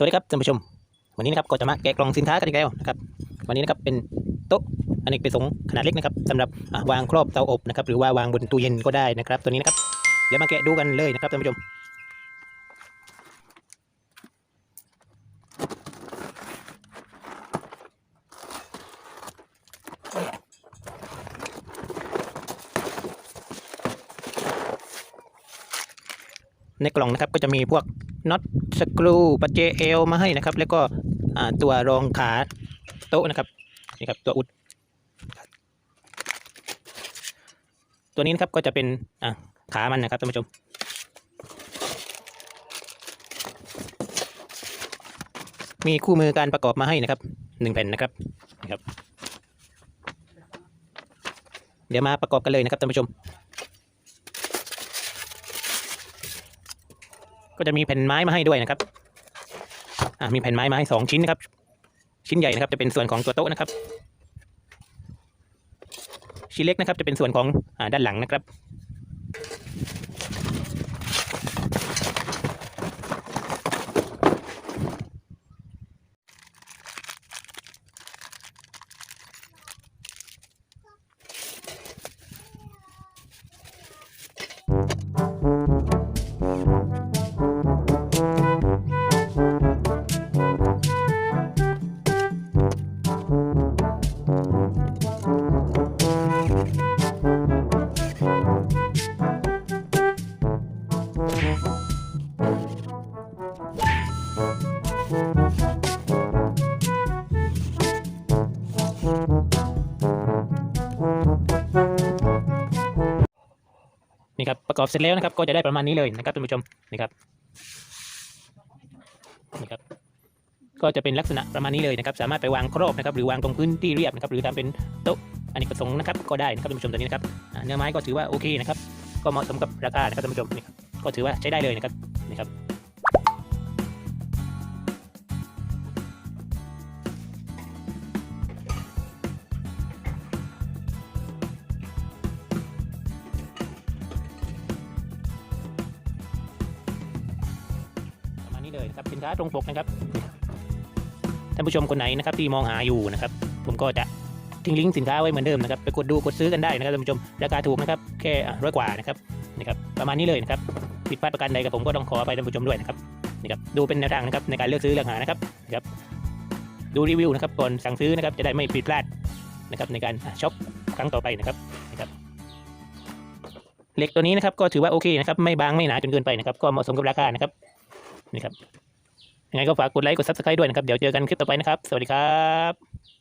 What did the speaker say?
สวัสดีครับท่านผู้ชม วันนี้นะครับก็จะมาแกะกล่องสินค้ากันอีกแล้วนะครับวันนี้นะครับเป็นโต๊ะอเนกประสงค์ขนาดเล็กนะครับสำหรับวางครอบเตาอบนะครับหรือว่าวางบนตู้เย็นก็ได้นะครับตัวนี้นะครับเดี๋ยวมาแกะดูกันเลยนะครับท่านผู้ชมในกล่องนะครับก็จะมีพวก น็อตสกรูปัจเจเอลมาให้นะครับ แล้วก็ตัวรองขาโต๊ะนะครับนี่ครับตัวอุด ตัวนี้นะครับก็จะเป็นขามันนะครับท่านผู้ชมมีคู่มือการประกอบมาให้นะครับหนึ่งแผ่นนะครับนะครับ เดี๋ยวมาประกอบกันเลยนะครับท่านผู้ชม ก็จะมีแผ่นไม้มาให้ด้วยนะครับอ่ามีแผ่นไม้มาให้สองชิ้นนะครับ ชิ้นใหญ่นะครับจะเป็นส่วนของตัวโต๊ะนะครับ ชิ้นเล็กนะครับจะเป็นส่วนของอ่าด้านหลังนะครับ นี่ครับประกอบเสร็จแล้วนะครับ ก็จะได้ประมาณนี้เลยนะครับท่านผู้ชมนี่ครับนี่ครับ ก็จะเป็นลักษณะประมาณนี้เลยนะครับ สามารถไปวางครอบนะครับ หรือวางตรงพื้นที่เรียบนะครับ หรือทำเป็นโต๊ะอเนกประสงค์นะครับ ก็ได้นะครับท่านผู้ชมตัวนี้นะครับเนื้อไม้ก็ถือว่าโอเคนะครับ ก็เหมาะสมกับราคานะครับท่านผู้ชมนี่ครับก็ถือว่าใช้ได้เลยนะครับนี่ครับ นี้เลยครับสินค้าตรงปกนะครับท่านผู้ชมคนไหนนะครับที่มองหาอยู่นะครับ ผมก็จะทิ้งลิงก์สินค้าไว้เหมือนเดิมนะครับไปกดดูกดซื้อกันได้นะครับท่านผู้ชมราคาถูกนะครับแค่ร้อยกว่านะครับนี่ครับประมาณนี้เลยนะครับผิดพลาดประการใดกับผมก็ต้องขออภัยท่านผู้ชมด้วยนะครับนี่ครับดูเป็นแนวทางนะครับในการเลือกซื้อเลือกหานะครับนะครับ ดูรีวิวนะครับก่อนสั่งซื้อนะครับจะได้ไม่ผิดพลาดนะครับในการช็อปครั้งต่อไปนะครับนะครับเหล็กตัวนี้นะครับก็ถือว่าโอเคนะครับไม่บางไม่หนาจนเกินไปนะครับก็เหมาะสมกับราคานะครับ นี่ครับยังไงก็ฝากกดไลค์กด subscribe ด้วยนะครับ เดี๋ยวเจอกันคลิปต่อไปนะครับ สวัสดีครับ